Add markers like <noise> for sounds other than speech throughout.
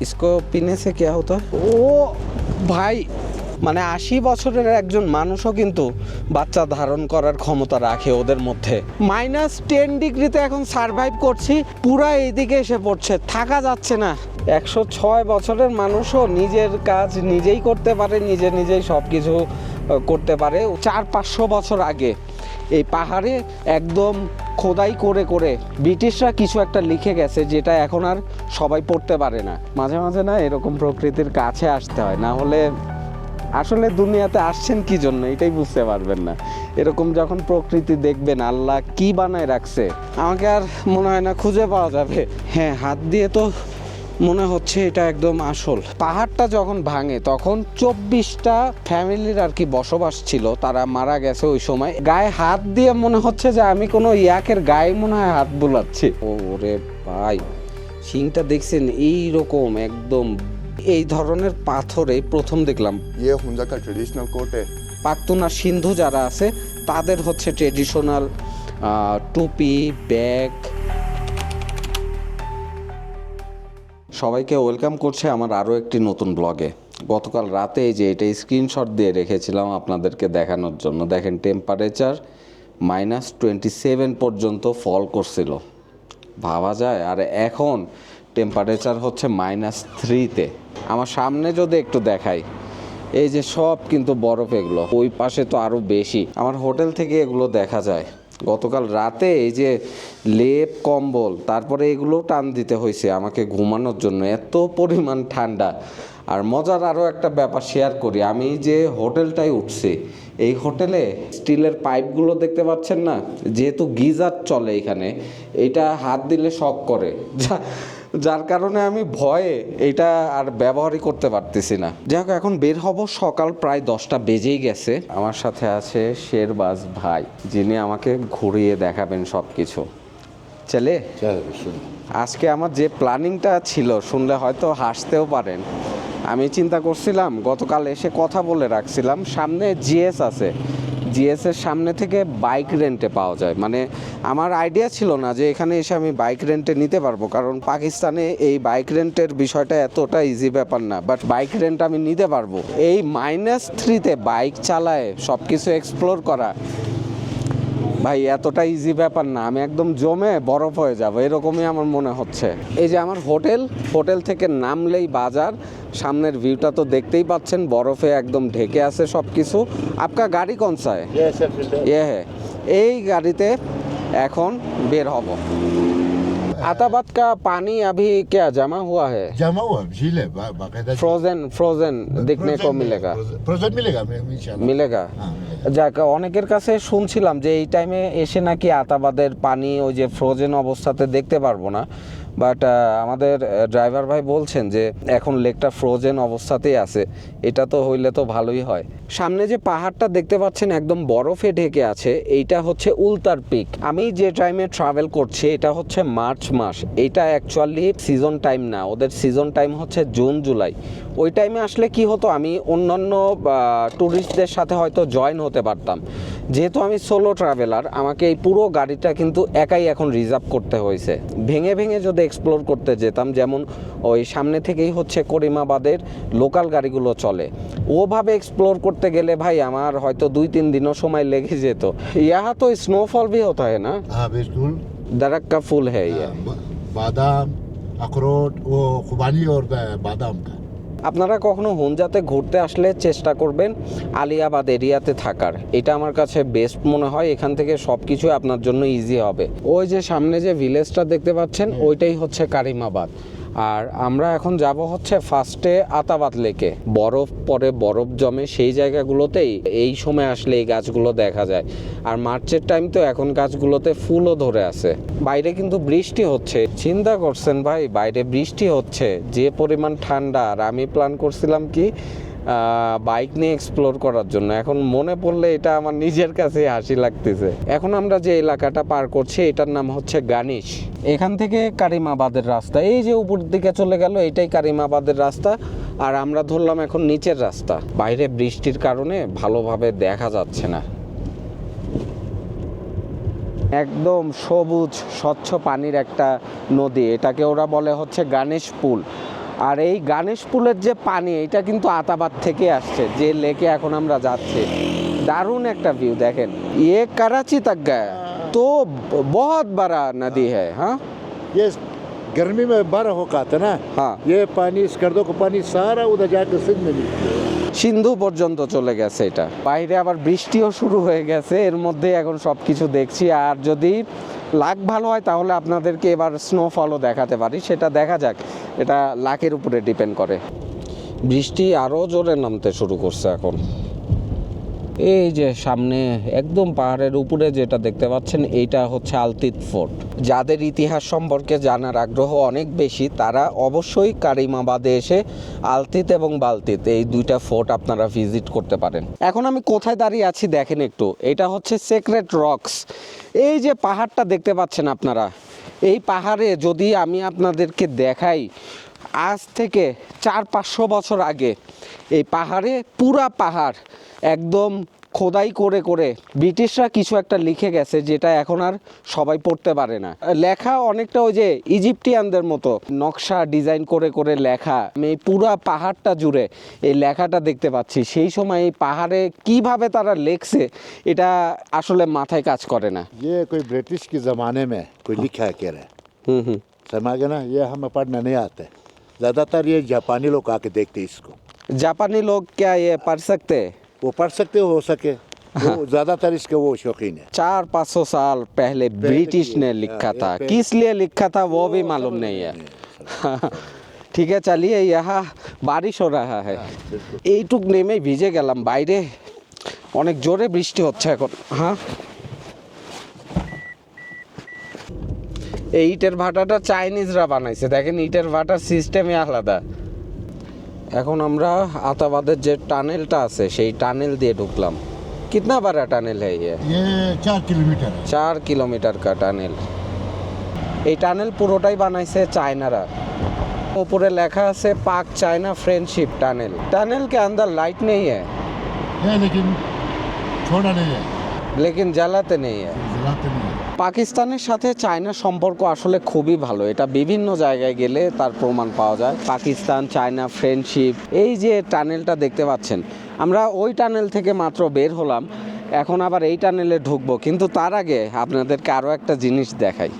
इसको पीने से क्या होता है ও ভাই মানে আশি বছরের একজন মানুষও কিন্তু বাচ্চা ধারণ করার ক্ষমতা রাখে ওদের মধ্যে মাইনাস টেন ডিগ্রিতে এখন সারভাইভ করছি পুরা এইদিকে এসে পড়ছে থাকা যাচ্ছে না একশো ছয় বছরের মানুষও নিজের কাজ নিজেই করতে পারে নিজে নিজেই সব কিছু আহ, করতে পারে চার পাঁচশো বছর আগে এই পাহাড়ে একদম খোদাই করে করে ব্রিটিশরা কিছু একটা লিখে গেছে যেটা এখন আর সবাই পড়তে পারে না। মাঝে মাঝে না এরকম প্রকৃতির কাছে আসতে হয়, না হলে আসলে দুনিয়াতে আসছেন কি জন্য এটাই বুঝতে পারবেন না। এরকম যখন প্রকৃতি দেখবেন, আল্লাহ কি বানায় রাখছে, আমাকে আর মনে হয় না খুঁজে পাওয়া যাবে। হ্যাঁ হাত দিয়ে তো মনে হচ্ছে এটা একদম আসল। পাহাড়টা যখন ভাঙে তখন চব্বিশটা ফ্যামিলির আর কি বসবাস ছিল তারা মারা গেছে ওই সময়। গায়ে হাত দিয়ে মনে হচ্ছে যে আমি কোনো ইয়াকের গায়ে মনে হয় হাত বোলাচ্ছি। ওরে ভাই সিংটা দেখছেন এই রকম একদম। এই ধরনের পাথরে প্রথম দেখলাম। ইয়ে হুঞ্জাকা ট্রেডিশনাল কোর্টে পাক্তনা সিন্ধু যারা আছে তাদের হচ্ছে ট্রেডিশনাল টুপি ব্যাগ সবাইকে ওয়েলকাম করছে আমার আরও একটি নতুন ব্লগে। গতকাল রাতে যে এটা স্ক্রিনশট দিয়ে রেখেছিলাম আপনাদেরকে দেখানোর জন্য। দেখেন টেম্পারেচার মাইনাস টোয়েন্টি সেভেন পর্যন্ত ফল করছিল। ভাবা যায়, আর এখন টেম্পারেচার হচ্ছে মাইনাস থ্রিতে আমার সামনে যদি একটু দেখাই, এই যে সব কিন্তু বরফ এগুলো, ওই পাশে তো আরও বেশি। আমার হোটেল থেকে এগুলো দেখা যায়। গতকাল রাতে এই যে লেপ, কম্বল, তারপরে এগুলো টান দিতে হয়েছে আমাকে ঘুমানোর জন্য। এত পরিমাণ ঠান্ডা। আর মজার আরও একটা ব্যাপার শেয়ার করি। আমি যে হোটেলটায় উঠছি, এই হোটেলে স্টিলের পাইপগুলো দেখতে পাচ্ছেন না? যেহেতু গিজার চলে এখানে, এটা হাত দিলে শখ করে। যা- যার কারণে আমি ভয়ে এটা আর ব্যবহারই করতে পারতেছি না। যাই হোক এখন বের হব সকাল প্রায় দশটা বেজেই গেছে। আমার সাথে আছে শেরবাজ ভাই যিনি আমাকে ঘুরিয়ে দেখাবেন সব কিছু চলে আজকে আমার যে প্ল্যানিংটা ছিল শুনলে হয়তো হাসতেও পারেন। আমি চিন্তা করছিলাম গতকাল এসে কথা বলে রাখছিলাম সামনে জিএস আছে। জিএস এর সামনে থেকে বাইক রেন্টে পাওয়া যায়। মানে আমার আইডিয়া ছিল না যে এখানে এসে আমি বাইক রেন্টে নিতে পারব, কারণ পাকিস্তানে এই বাইক রেন্টের বিষয়টা এতটা ইজি ব্যাপার না। বাট বাইক রেন্ট আমি নিতে পারব। এই মাইনাস থ্রিতে বাইক চালায় সব কিছু এক্সপ্লোর করা ভাই এতটা ইজি ব্যাপার না। আমি একদম জমে বরফ হয়ে যাব এরকমই আমার মনে হচ্ছে। এই যে আমার হোটেল হোটেল থেকে নামলেই বাজার। সামনের ভিউটা তো দেখতেই পাচ্ছেন বরফে একদম ঢেকে আছে সব কিছু আপনার গাড়ি কোন সায় এ হ্যাঁ এই গাড়িতে এখন বের হব। আতাবাদ का पानी अभी क्या जमा हुआ है जमा हुआ झील है बा- बाकायदा फ्रोजन फ्रोजन देखने को मिलेगा फ्रोजन मिलेगा इंशाल्लाह মিলেগা हाँ, যাক অনেকের কাছে শুনছিলাম যে এই টাইমে এসে নাকি আতাবাদের পানি ওই যে ফ্রোজেন অবস্থাতে দেখতে পারবো না বাট আমাদের ড্রাইভার ভাই বলছেন যে এখন লেকটা ফ্রোজেন অবস্থাতেই আছে। এটা তো হইলে তো ভালোই হয়। সামনে যে পাহাড়টা দেখতে পাচ্ছেন একদম বরফে ঢেকে আছে, এইটা হচ্ছে উলতার পিক আমি যে টাইমে ট্রাভেল করছি, এটা হচ্ছে মার্চ মাস। এটা অ্যাকচুয়ালি সিজন টাইম না, ওদের সিজন টাইম হচ্ছে জুন, জুলাই। ওই টাইমে আসলে কি হতো, আমি অন্যান্য ট্যুরিস্টদের সাথে হয়তো জয়েন হতে পারতাম। যেহেতু আমি সোলো ট্রাভেলার আমাকে এই পুরো গাড়িটা কিন্তু একাই এখন রিজার্ভ করতে হয়েছে ভেঙে ভেঙে যদি এক্সপ্লোর করতে যেতাম যেমন ওই সামনে থেকেই হচ্ছে করিমাবাদের লোকাল গাড়িগুলো চলে ওভাবে এক্সপ্লোর করতে গেলে ভাই আমার হয়তো দুই তিন দিনও সময় লেগে যেত ইহা তো স্নোফল भी होता है ना हाँ बिल्कुल दरक का फूल है ये हाँ, ब- बादाम अखरोट वो खुबानी और ब- बादाम का আপনারা কখনো হোনজাতে ঘুরতে আসলে চেষ্টা করবেন আলিয়াবাদ এরিয়াতে থাকার। এটা আমার কাছে বেস্ট মনে হয় এখান থেকে সব কিছু আপনার জন্য ইজি হবে। ওই যে সামনে যে ভিলেজটা দেখতে পাচ্ছেন ওইটাই হচ্ছে কারিমাবাদ। আর আমরা এখন যাব হচ্ছে ফার্স্টে আতাবাদ লেকে। বরফ পরে বরফ জমে সেই জায়গাগুলোতেই এই সময় আসলে এই গাছগুলো দেখা যায়। আর মার্চের টাইম তো এখন গাছগুলোতে ফুলও ধরে আছে। বাইরে কিন্তু বৃষ্টি হচ্ছে। চিন্তা করছেন ভাই, বাইরে বৃষ্টি হচ্ছে। যে পরিমাণ ঠান্ডা। আর আমি প্ল্যান করছিলাম কি বাইক নিয়ে এক্সপ্লোর করার জন্য। এখন মনে পড়লে এটা আমার নিজের কাছে হাসি লাগতেছে। এখন আমরা যে এলাকাটা পার করছি, এটার নাম হচ্ছে গানিশ এখান থেকে কারিমাবাদের রাস্তা। এই যে উপর দিকে চলে গেল, এটাই কারিমাবাদের রাস্তা। আর আমরা ধরলাম এখন নিচের রাস্তা। বাইরে বৃষ্টির কারণে ভালোভাবে দেখা যাচ্ছে না। একদম সবুজ, স্বচ্ছ পানির একটা নদী। এটাকে ওরা বলে হচ্ছে গানেশ পুল আর এই গণেশপুলের যে পানি এটা কিন্তু আতাবাদ থেকে আসছে যে লেকে এখন আমরা যাচ্ছি দারুণ একটা ভিউ দেখেন ये कराची तक गया है। तो बहुत बड़ा नदी है हाँ ये गर्मी में बारह होगा आता ना हाँ ये पानी स्कर्दों का पानी सारा उधर जाकर सिंध में मिलता है সিন্ধু পর্যন্ত চলে গেছে এটা বাইরে আবার বৃষ্টিও শুরু হয়ে গেছে এর মধ্যে এখন সব কিছু দেখছি আর যদি লাক ভালো হয় তাহলে আপনাদেরকে এবার স্নোফলও দেখাতে পারি সেটা দেখা যাক এটা লাকের উপরে ডিপেন্ড করে। বৃষ্টি আরও জোরে নামতে শুরু করছে এখন। এই যে সামনে একদম পাহাড়ের উপরে যেটা দেখতে পাচ্ছেন, এইটা হচ্ছে আলতিত ফোর্ট। যাদের ইতিহাস সম্পর্কে জানার আগ্রহ অনেক বেশি, তারা অবশ্যই কারিমাবাদে এসে আলতিত এবং বালতিত এই দুইটা ফোর্ট আপনারা ভিজিট করতে পারেন। এখন আমি কোথায় দাঁড়িয়ে আছি দেখেন একটু। এটা হচ্ছে সেক্রেট রক্স। এই যে পাহাড়টা দেখতে পাচ্ছেন আপনারা এই পাহাড়ে যদি আমি আপনাদেরকে দেখাই, আজ থেকে চার পাঁচশো বছর আগে, এই পাহাড়ে পুরা পাহাড় একদম খোদাই করে করে ব্রিটিশরা কিছু একটা লিখে গেছে যেটা এখন আর সবাই পড়তে পারে না লেখা অনেকটা ওই যে ইজিপ্টিয়ানদের মতো নকশা ডিজাইন করে করে লেখা আমি এই পুরা পাহাড়টা জুড়ে এই লেখাটা দেখতে পাচ্ছি সেই সময় এই পাহাড়ে কিভাবে তারা লেখছে এটা আসলে মাথায় কাজ করে না ये कोई ब्रिटिश के ज़माने में कोई लिखा है कह रहा है হুম হুম समझ गए ना ये हमें पढ़ना नहीं आता है ज़्यादातर ये जापानी लोग आके देखते हैं इसको जापानी लोग क्या ये पढ़ सकते हैं वो पढ़ सकते हो सके वो ज़्यादातर इसके वो शौकीन है चार पाँच सौ साल पहले ब्रिटिश की- ने लिखा हाँ, था ये पहले- किस लिए लिखा था वो भी मालूम नहीं है ঠিক আছে চালিয়ে ইহা বারিশ हो रहा है এইটুক নেমে ভিজে গেলাম বাইরে অনেক জোরে বৃষ্টি হচ্ছে এখন হ্যাঁ এই ইটের ভাটাটা চাইনিজরা বানাইছে দেখেন ইটের ভাটার সিস্টেমই আলাদা এখন আমরা আতাবাদের যে টানেলটা আছে সেই টানেল দিয়ে ঢুকলাম কিতনা बड़ा টানেল है ये ये चार किलोमीटर है চার কিলোমিটার কা টানেল এই টানেল পুরোটাই বানাইছে চায়নারা উপরে লেখা আছে Pak China friendship tunnel tunnel के अंदर लाइट नहीं है है लेकिन छोड़ा नहीं है लेकिन जलाते नहीं है जलाते नहीं है পাকিস্তানের সাথে চায়নার সম্পর্ক আসলে খুবই ভালো। এটা বিভিন্ন জায়গায় গেলে তার প্রমাণ পাওয়া যায়। পাকিস্তান, চায়না ফ্রেন্ডশিপ এই যে টানেলটা দেখতে পাচ্ছেন, আমরা ওই টানেল থেকে মাত্র বের হলাম। এখন আবার এই টানেলে ঢুকবো, কিন্তু তার আগে আপনাদেরকে আরও একটা জিনিস দেখাই।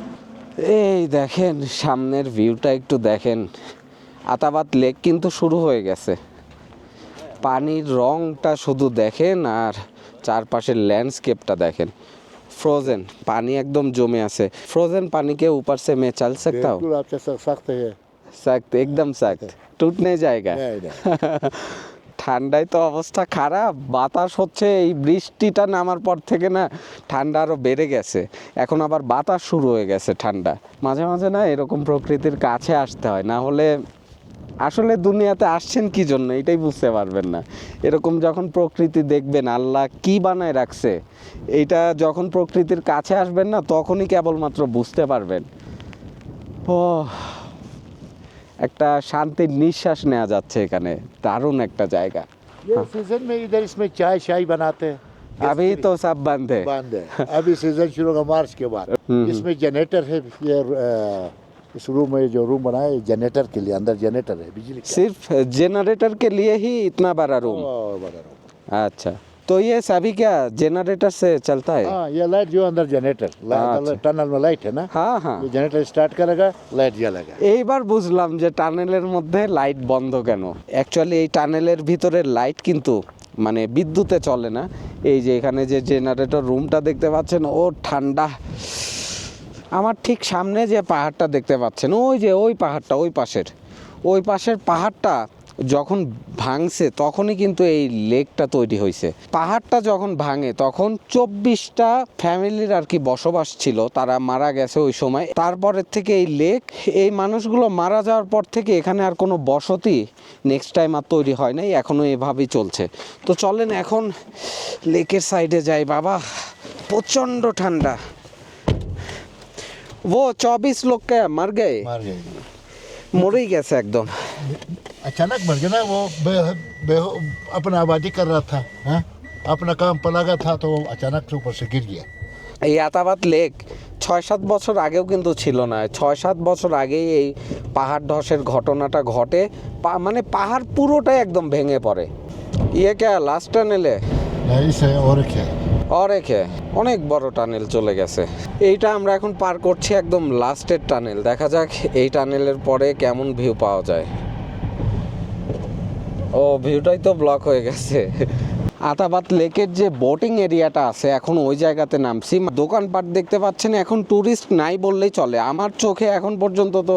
এই দেখেন, সামনের ভিউটা একটু দেখেন। আতাবাদ লেক কিন্তু শুরু হয়ে গেছে। পানির রংটা শুধু দেখেন আর চারপাশের ল্যান্ডস্কেপটা দেখেন। ফ্রোজেন পানি একদম জমে আছে ফ্রোজেন पानी के ऊपर से मैं चल सकता हूँ बिल्कुल आपसे सख्त सख्त है सख्त एकदम सख्त टूट नहीं जाएगा नहीं, नहीं। ঠান্ডায় তো অবস্থা খারাপ বাতাস হচ্ছে এই বৃষ্টিটা নামার পর থেকে না ঠান্ডা আরও বেড়ে গেছে এখন আবার বাতাস শুরু হয়ে গেছে ঠান্ডা মাঝে মাঝে না এরকম প্রকৃতির কাছে আসতে হয় না হলে আসলে দুনিয়াতে আসছেন কি জন্য এটাই বুঝতে পারবেন না এরকম যখন প্রকৃতি দেখবেন আল্লাহ কি বানায় রাখছে এইটা যখন প্রকৃতির কাছে আসবেন না তখনই কেবলমাত্র বুঝতে পারবেন ও একটা শান্তির নিঃশ্বাস নেওয়া যাচ্ছে এখানে দারুণ একটা জায়গা ये सीजन में इधर इसमें चाय शाय बनाते हैं अभी तो सब बंद है बंद है <laughs> अभी सीजन शुरू होगा मार्च के बाद इसमें जनरेटर है ये अ, इस रूम में जो रूम बनाया है जनरेटर के लिए अंदर जनरेटर है बिजली का सिर्फ जनरेटर के लिए ही इतना बड़ा रूम और बड़ा रूम अच्छा तो ये सभी क्या जनरेटर से चलता है हाँ ये लाइट जो अंदर जनरेटर अच्छा। टनल में लाइट है ना हाँ हाँ ये जनरेटर स्टार्ट करेगा लाइट जलेगा এইবার বুঝলাম যে টানেলের মধ্যে লাইট বন্ধ কেন অ্যাকচুয়ালি এই টানেলের ভিতরের লাইট কিন্তু মানে বিদ্যুতে চলে না এই যে এখানে যে জেনারেটর রুমটা দেখতে পাচ্ছেন ও ঠান্ডা আমার ঠিক সামনে যে পাহাড়টা দেখতে পাচ্ছেন, ওই যে ওই পাহাড়টা, ওই পাশের। ওই পাশের পাহাড়টা যখন ভাঙছে, তখনই কিন্তু এই লেকটা তৈরি হয়েছে। পাহাড়টা যখন ভাঙে, তখন চব্বিশটা ফ্যামিলির আর কি বসবাস ছিল, তারা মারা গেছে ওই সময়। তারপরের থেকে এই লেক, এই মানুষগুলো মারা যাওয়ার পর থেকে এখানে আর কোনো বসতি নেক্সট টাইম আর তৈরি হয় নাই এখনও এভাবেই চলছে। তো চলেন এখন লেকের সাইডে যাই, বাবা। প্রচণ্ড ঠান্ডা। वो चौबीस लोग क्या मर गए मार गए মরেই গেছে একদম अचानक मर गया ना वो बे, बे, अपना आबादी कर रहा था हाँ? अपना काम पर लगा था तो वो अचानक से ऊपर से गिर गया এই আতাবাদ লেক ছয় সাত বছর আগেও কিন্তু ছিল না ছয় সাত বছর আগেই এই পাহাড় ধসের ঘটনাটা ঘটে পা- মানে পাহাড় পুরোটাই একদম ভেঙে পড়ে ইয়ে কে লাস্ট টানেলে नहीं से और क्या অরেখে অনেক বড় টানেল চলে গেছে। এইটা আমরা এখন পার করছি একদম লাস্টের টানেল। দেখা যাক এই টানেলের পরে কেমন ভিউ পাওয়া যায়। ও, ভিউটাই তো ব্লক হয়ে গেছে। আতাবাদ লেকের যে বোটিং এরিয়াটা আছে, এখন ওই জায়গাতে নামছি। দোকানপাট দেখতে পাচ্ছেন, এখন ট্যুরিস্ট নাই বললেই চলে। আমার চোখে এখন পর্যন্ত তো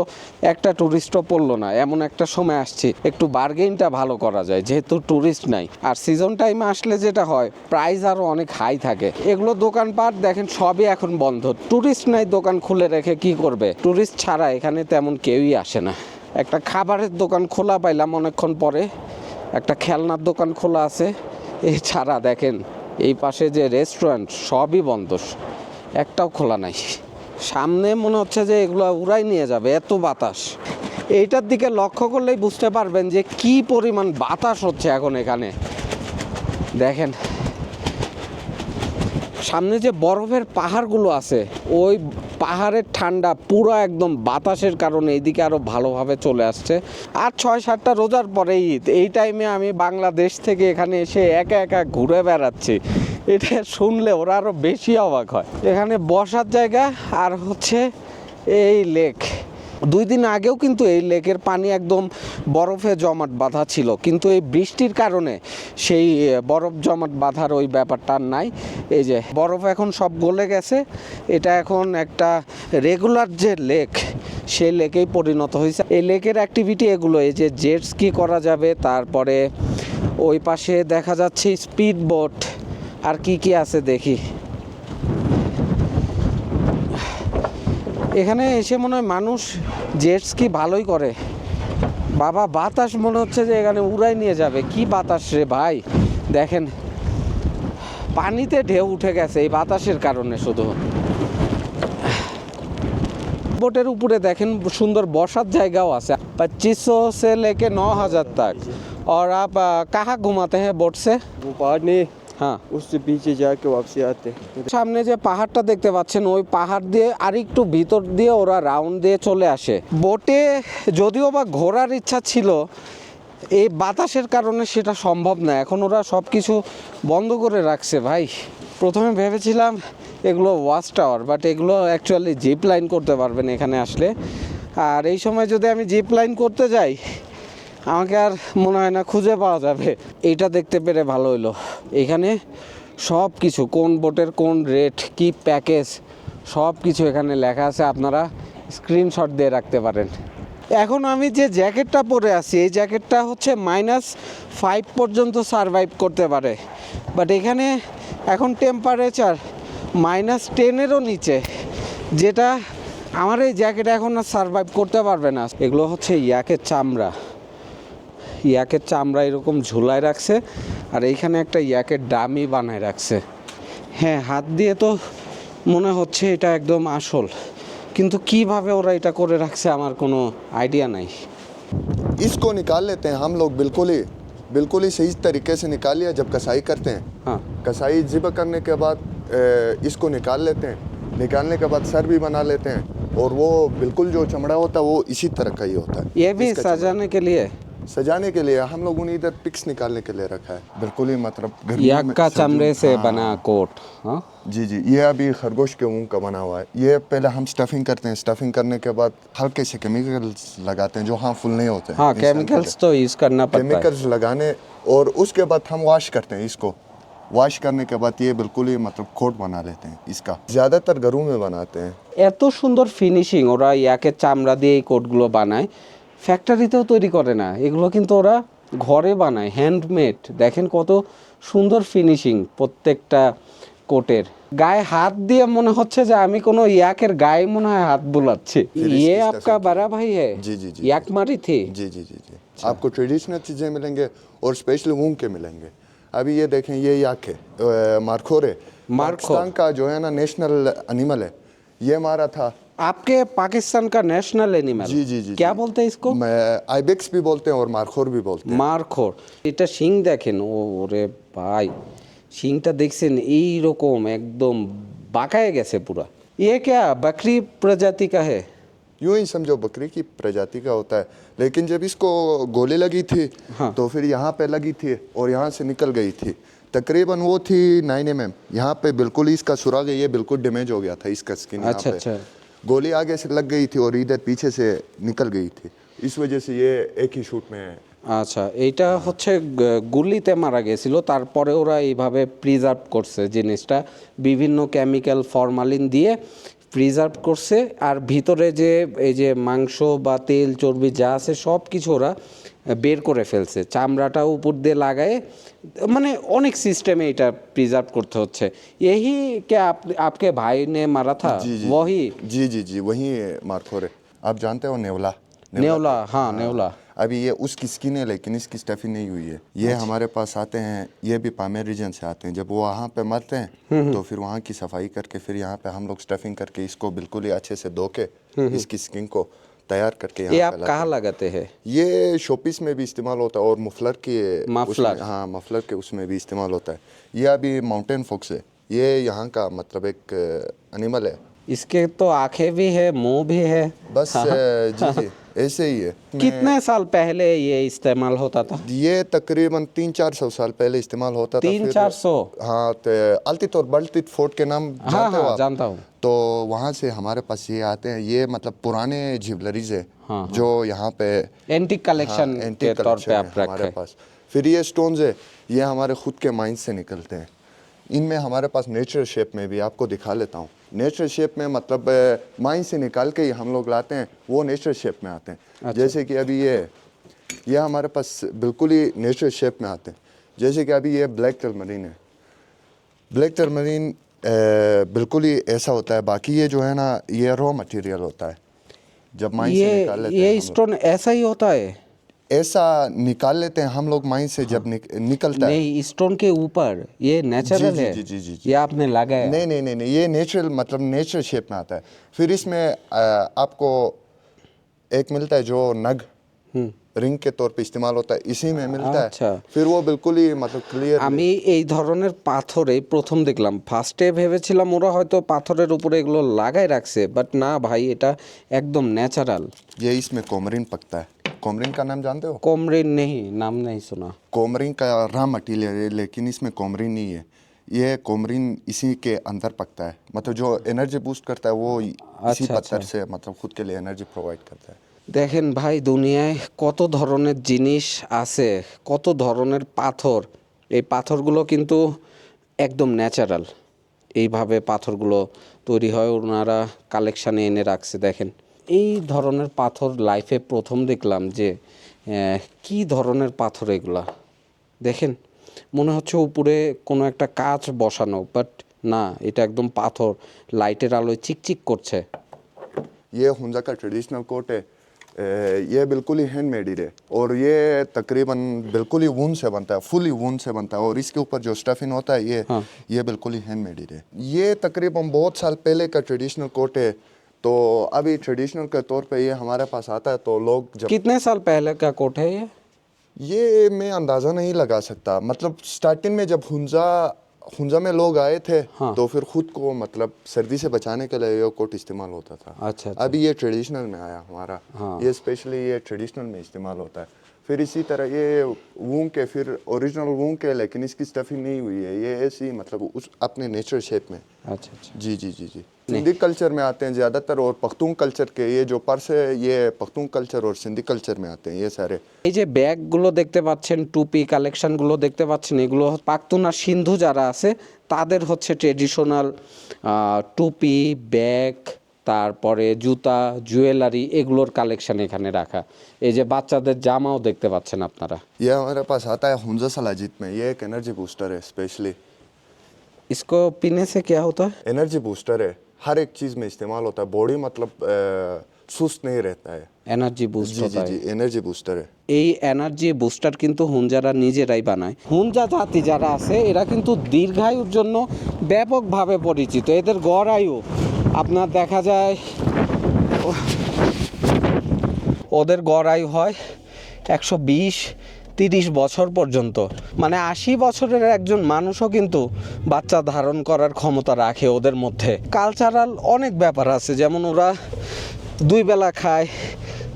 একটা ট্যুরিস্টও পড়ল না, এমন একটা সময় আসছি। একটু বার্গেইনটা ভালো করা যায়, যেহেতু ট্যুরিস্ট নাই। আর সিজন টাইমে আসলে যেটা হয় প্রাইস আরও অনেক হাই থাকে। এগুলো দোকানপাট দেখেন, সবই এখন বন্ধ। ট্যুরিস্ট নাই, দোকান খুলে রেখে কি করবে? ট্যুরিস্ট ছাড়া এখানে তেমন কেউই আসে না। একটা খাবারের দোকান খোলা পাইলাম অনেকক্ষণ পরে। একটা খেলনার দোকান খোলা আছে। এছাড়া দেখেন, এই পাশে যে রেস্টুরেন্ট সবই বন্ধ। একটাও খোলা নাই। সামনে মনে হচ্ছে যে এগুলো উড়াই নিয়ে যাবে, এত বাতাস। এইটার দিকে লক্ষ্য করলেই বুঝতে পারবেন যে কি পরিমাণ বাতাস হচ্ছে এখন এখানে। দেখেন সামনে যে বরফের পাহাড়গুলো আছে, ওই পাহাড়ের ঠান্ডা পুরো একদম বাতাসের কারণে এইদিকে আরও ভালোভাবে চলে আসছে। আর ছয় সাতটা রোজার পরে ঈদ, এই টাইমে আমি বাংলাদেশ থেকে এখানে এসে একা একা ঘুরে বেড়াচ্ছি। এটা শুনলে ওরা আরও বেশি অবাক হয়। এখানে বসার জায়গা আর হচ্ছে এই লেক দুই দিন আগেও কিন্তু এই লেকের পানি একদম বরফে জমাট বাঁধা ছিল। কিন্তু এই বৃষ্টির কারণে সেই বরফ জমাট বাঁধার ওই ব্যাপারটা আর নাই। এই যে বরফ এখন সব গলে গেছে, এটা এখন একটা রেগুলার যে লেক সেই লেকেই পরিণত হয়েছে। এই লেকের অ্যাক্টিভিটি এগুলো, এই যে জেট স্কি করা যাবে, তারপরে ওই পাশে দেখা যাচ্ছে স্পিড বোট আর কি কি আছে দেখি। এখানে এসে মনে হয় মানুষ জেট স্কি ভালোই করে বাবা বাতাস মনে হচ্ছে যে এখানে উড়াই নিয়ে যাবে কি বাতাস রে ভাই দেখেন পানিতে ঢেউ উঠে গেছে এই বাতাসের কারণে শুধু বোটের উপরে দেখেন সুন্দর বসার জায়গাও আছে পঁচিশশো সে লেকে ন হাজার तक और आप आ, कहाँ घुमाते हैं बोट से वो पहाड़ नहीं हाँ उससे पीछे जाके वापसी आते সামনে যে পাহাড়টা দেখতে পাচ্ছেন ওই পাহাড় দিয়ে আরেকটু ভিতর দিয়ে ওরা রাউন্ড দিয়ে চলে আসে বোটে যদিও বা ঘোরার ইচ্ছা ছিল এই বাতাসের কারণে সেটা সম্ভব না এখন ওরা সব কিছু বন্ধ করে রাখছে ভাই প্রথমে ভেবেছিলাম এগুলো ওয়াচ টাওয়ার বাট এগুলো অ্যাকচুয়ালি জিপ লাইন করতে পারবেন এখানে আসলে আর এই সময় যদি আমি জিপ লাইন করতে যাই আমাকে আর মনে হয় না খুঁজে পাওয়া যাবে। এইটা দেখতে পেরে ভালো হলো এখানে সব কিছু কোন বোটের কোন রেট কি প্যাকেজ সব কিছু এখানে লেখা আছে। আপনারা স্ক্রিনশট দিয়ে রাখতে পারেন। এখন আমি যে জ্যাকেটটা পরে আছি, এই জ্যাকেটটা হচ্ছে মাইনাস ফাইভ পর্যন্ত সারভাইভ করতে পারে। বাট এখানে এখন টেম্পারেচার মাইনাস টেনেরও নিচে, যেটা আমার এই জ্যাকেট এখন আর সারভাইভ করতে পারবে না। এগুলো হচ্ছে ইয়াকের চামড়া। ইয়াকের চামড়া এরকম ঝুলায় রাখছে আর এইখানে একটা ইয়াকের ডামি বানায় রাখছে হ্যাঁ হাত দিয়ে তো মনে হচ্ছে এটা একদম আসল কিন্তু কিভাবে ওরা এটা করে রাখছে আমার কোনো আইডিয়া নাই इसको निकाल लेते हैं हम लोग बिल्कुल ही बिल्कुल ही सही तरीके से निकाल लिया जब कसाई करते हैं हाँ कसाई जिब करने के बाद अ, इसको निकाल लेते हैं निकालने के बाद सर भी बना लेते हैं और वो बिल्कुल जो चमड़ा होता है वो इसी तरह का ही होता है ये भी इसका चमड़ा। सजाने के लिए सजाने के लिए हम लोगों ने इधर पिक्स निकालने के लिए रखा है बिल्कुल ही मतलब गर्मियों याक में का सर्दियों- चमड़े से हाँ, बना कोट हाँ जी जी ये अभी खरगोश के ऊन का बना हुआ है ये पहले हम स्टफिंग करते हैं स्टफिंग करने के बाद हल्के से केमिकल्स लगाते हैं जो हार्मफुल नहीं होते हाँ इंसान के लिए। केमिकल्स तो यूज़ करना पड़ता है केमिकल्स लगाने और उसके बाद हम वॉश करते हैं इसको वॉश करने के बाद ये बिल्कुल ही मतलब कोट बना लेते हैं इसका ज़्यादातर घरों में बनाते हैं এত সুন্দর ফিনিশিং ওরা ইয়াকের চামড়া দিয়ে এই কোটগুলো বানায় ফ্যাক্টরিতেও তৈরি করে না এগুলো কিন্তু ওরা ঘরে বানায় হ্যান্ডমেড দেখেন কত সুন্দর ফিনিশিং প্রত্যেকটা কোটের গায়ে হাত দিয়ে মনে হচ্ছে যে আমি কোনো ইয়াকের গায়ে মনে হয় হাত বুলাচ্ছি ইয়ে इसका আপকা फिर- बड़ा भाई है जी, जी, जी, याक मारी थी जी जी जी जी आपको ट्रेडिशनल चीज़ें मिलेंगे और स्पेशल ऊन के मिलेंगे अभी ये देखें ये याक है अ, मारखोर है मारखोर। पाकिस्तान का जो है ना नेशनल एनिमल है ये हमारा था आपके पाकिस्तान का नेशनल एनिमल जी, जी, जी, क्या जी। बोलते हैं इसको आइबेक्स भी बोलते हैं और मारखोर भी बोलते हैं মারখোর এটা শিং দেখেন ও ওরে ভাই শিংটা দেখছেন এই রকম একদম বাঁকায় গেছে পুরা ये क्या बकरी प्रजाति का है यूं ही समझो बकरी की प्रजाति का होता है लेकिन जब इसको गोली लगी थी तो फिर यहाँ पे लगी थी और यहाँ से निकल गई थी तकरीबन वो थी नाइन एम एम यहाँ पे बिल्कुल ही इसका सुराग है ये बिल्कुल डैमेज हो गया था इसका स्किन अच्छा, अच्छा। गोली आगे से लग गई थी और इधर पीछे से निकल गई थी इस वजह से ये एक ही शूट में है আচ্ছা এইটা হচ্ছে গ- গুলিতে মারা গেছিল তারপরে ওরা এইভাবে প্রিজার্ভ করছে জিনিসটা বিভিন্ন কেমিক্যাল ফরমালিন দিয়ে প্রিজার্ভ করছে আর ভিতরে যে এই যে মাংস বা তেল চর্বি যা আছে সব কিছু ওরা বের করে ফেলছে চামড়াটা উপর দিয়ে লাগায় মানে অনেক সিস্টেমে এটা প্রিজার্ভ করতে হচ্ছে यही क्या आप, आपके भाई ने मारा था जी जी वही जी जी जी वही मारखोर है आप जानते हो नेवला नेवला हाँ नेवला अभी ये उसकी स्किन है लेकिन इसकी स्टफी नहीं हुई है ये हमारे पास आते हैं ये भी पामेर रीजन से आते हैं जब वो वहाँ पे मरते हैं तो फिर वहाँ की सफाई करके फिर यहाँ पे हम लोग स्टफिंग करके इसको बिल्कुल ही अच्छे से धो के इसकी स्किन को तैयार करके ये आप कहाँ लगाते हैं? ये शोपीस में भी इस्तेमाल होता है और मफलर के मफलर। हाँ मफलर के उसमें भी इस्तेमाल होता है। ये अभी माउंटेन फोक्स है। ये यहाँ का मतलब एक एनिमल है। इसके तो आँखें भी है मुँह भी है। बस हाँ। जी जी। ऐसे ही है। कितने साल पहले ये इस्तेमाल होता था? ये तकरीबन तीन चार सौ साल पहले इस्तेमाल होता तीन था तीन चार सौ? हाँ तो अल्तित और बल्तित फोर्ट के नाम हाँ जानते हाँ जानता हूँ। तो वहाँ से हमारे पास ये आते हैं ये मतलब पुराने ज्वेलरीज है जो यहाँ पे एंटीक कलेक्शन हाँ, के तौर पे आप हमारे पास। फिर ये स्टोन्स है ये हमारे खुद के माइंड से निकलते हैं। इनमें हमारे पास नेचुरल शेप में भी आपको दिखा लेता हूँ। नेचुरल शेप में मतलब माइंड से निकाल के ही हम लोग लाते हैं वो नेचुरल शेप में आते हैं। अच्छा। जैसे कि अभी ये ये हमारे पास बिल्कुल ही नेचुरल शेप में आते हैं। जैसे कि अभी ये ब्लैक टर्मरीन है। ब्लैक टर्मरीन बिल्कुल ही ऐसा होता है बाकी ये जो है ना ये रॉ मटेरियल होता है। जब माइंड से निकाल लेते हैं ये हम स्टोन ऐसा ही होता है? ऐसा निकाल लेते हैं हम लोग माइंड से जब निक, निकलता है। नहीं स्टोन के ऊपर ये नेचुरल है। जी, जी, जी, जी। ये आपने लगाया नहीं नहीं नहीं नहीं ये नेचुरल मतलब नेचुरल शेप में आता है। फिर इसमें आपको एक मिलता है जो नग। रिंग के तौर पे इस्तेमाल होता है इसी में मिलता हम्म। अच्छा। है फिर वो बिल्कुल ही मतलब क्लियर আমি এই ধরনের পাথরে প্রথম দেখলাম ফার্স্টে ভেবেছিলাম ওরা হয়তো পাথরের উপরে এগুলো লাগাই রাখছে বাট না ভাই এটা একদম ন্যাচারাল ये इसमें कोमरिन पकता है कोमरिन का नाम जानते हो कोमरिन नहीं नाम नहीं सुना कोमरिन का रॉ मटीरियल है लेकिन इसमें कोमरिन नहीं है ये कोमरिन इसी के अंदर पकता है मतलब जो एनर्जी बूस्ट करता है वो इसी अच्छा, पत्थर से मतलब खुद के लिए एनर्जी प्रोवाइड करता है দেখেন ভাই দুনিয়ায় কত ধরনের জিনিস আছে কত ধরনের পাথর এই পাথরগুলো কিন্তু একদম ন্যাচারাল এইভাবে পাথরগুলো তৈরি হয় ওনারা কালেকশানে এনে রাখছে দেখেন এই ধরনের পাথর লাইফে প্রথম দেখলাম যে আহ, কি ধরনের পাথর এগুলা দেখেন মনে হচ্ছে উপরে কোনো একটা কাচ বসানো বাট না এটা একদম পাথর লাইটের আলোয় চিকচিক করছে ये हुंजा का ट्रेडिशनल कोट है ए, ये बिल्कुल ही हैंडमेड ही है और ये तकरीबन बिल्कुल ही वून से बनता है फुली वून से बनता है। और इसके ऊपर जो स्टफिंग होता है ये हाँ। ये बिल्कुल ही हैंडमेड ही है ये तकरीबन बहुत साल पहले का ट्रेडिशनल कोट है। तो अभी ट्रेडिशनल के तौर पे ये हमारे पास आता है तो लोग जब कितने साल पहले का कोट है ये? ये मैं अंदाज़ा नहीं लगा सकता। मतलब स्टार्टिंग में जब हुंजा हुंजा में लोग आए थे हाँ। तो फिर खुद को मतलब सर्दी से बचाने के लिए ये कोट इस्तेमाल होता था अच्छा, अच्छा। अभी ये ट्रेडिशनल में आया हमारा हाँ। ये स्पेशली ये ट्रेडिशनल में इस्तेमाल होता है फिर इसी तरह ये वूम के फिर ओरिजिनल वूम के लेकिन इसकी स्टफिंग नहीं हुई है ये ऐसी मतलब उस अपने नेचुरल शेप में अच्छा अच्छा जी जी जी जी सिंधी कल्चर में आते हैं ज़्यादातर और पख्तून कल्चर के ये जो पर्स है ये पख्तून कल्चर और सिंधी कल्चर में आते हैं ये सारे এই যে ব্যাগগুলো দেখতে পাচ্ছেন টুপি কালেকশনগুলো দেখতে পাচ্ছেন এগুলো পাক্তুন আর সিন্ধু যারা আছে তাদের হচ্ছে ট্রেডিশনাল টুপি ব্যাগ তারপরে জুতা জুয়েলারি এগুলোর কালেকশন এখানে রাখা এই যে বাচ্চাদের জামাও দেখতে পাচ্ছেন আপনারা ये हमारे पास आता है हुंजा सलाजित में ये एक एनर्जी बूस्टर है स्पेशली इसको पीने से क्या होता है एनर्जी बूस्टर है हर एक चीज़ में इस्तेमाल होता है बॉडी मतलब अ, सुस्त नहीं रहता है এনার্জি বুস্ট जी होता जी है जी एनर्जी बूस्टर है এই এনার্জি বুস্টার কিন্তু হুঞ্জারা নিজেরাই বানায় হুঞ্জা জাতি যারা আছে এরা কিন্তু দীর্ঘায়ুর জন্য ব্যাপকভাবে পরিচিত এদের গড় আয়ু আপনার দেখা যায় ওদের গড় আয়ু হয় একশো বিশ, তিরিশ বছর পর্যন্ত। মানে আশি বছরের একজন মানুষও কিন্তু বাচ্চা ধারণ করার ক্ষমতা রাখে ওদের মধ্যে। কালচারাল অনেক ব্যাপার আছে, যেমন ওরা দুই বেলা খায়,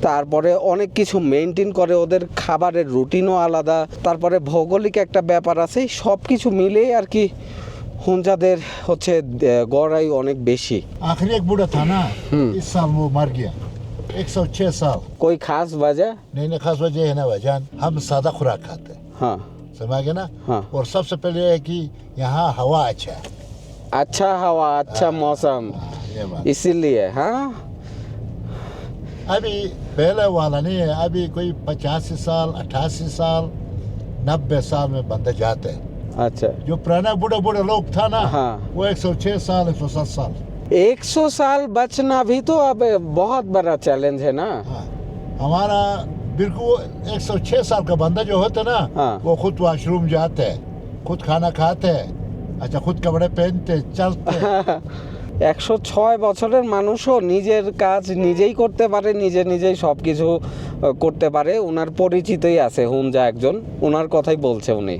তারপরে অনেক কিছু মেনটেন করে, ওদের খাবারের রুটিনও আলাদা, তারপরে ভৌগোলিক একটা ব্যাপার আছে সব কিছু মিলেই আর কি হুঞ্জাদের হচ্ছে আহ, গড় আয়ু অনেক বেশি आखिरी एक बूढ़ा था ना इस साल वो मर गया एक सौ छह साल कोई खास वजह नहीं नहीं खास वजह है ना भाईजान हम सादा खुराक खाते हैं हाँ समझ गए ना हाँ। और सबसे पहले ये है कि यहाँ हवा अच्छा है अच्छा हवा अच्छा मौसम ये बात इसीलिए हाँ अभी पहले वाला नहीं है अभी कोई पचासी साल अट्ठासी साल नब्बे साल में बंदे जाते हैं अच्छा जो पुराना बूढ़े बूढ़े लोग था ना हाँ। वो एक सौ छह साल एक सौ सात साल 100 साल बचना भी तो अब बहुत बड़ा चैलेंज है ना हाँ हमारा बिल्कुल एक सौ छह साल का बंदा जो होता ना हाँ। वो खुद वॉशरूम जाते हैं खुद खाना खाते हैं अच्छा खुद कपड़े पहनते चलते हैं একশো ছয় বছরের মানুষও নিজের কাজ নিজেই করতে পারে নিজে নিজেই সব কিছু করতে পারে ওনার পরিচিতই আছে হুমজা একজন ওনার কথাই বলছে উনি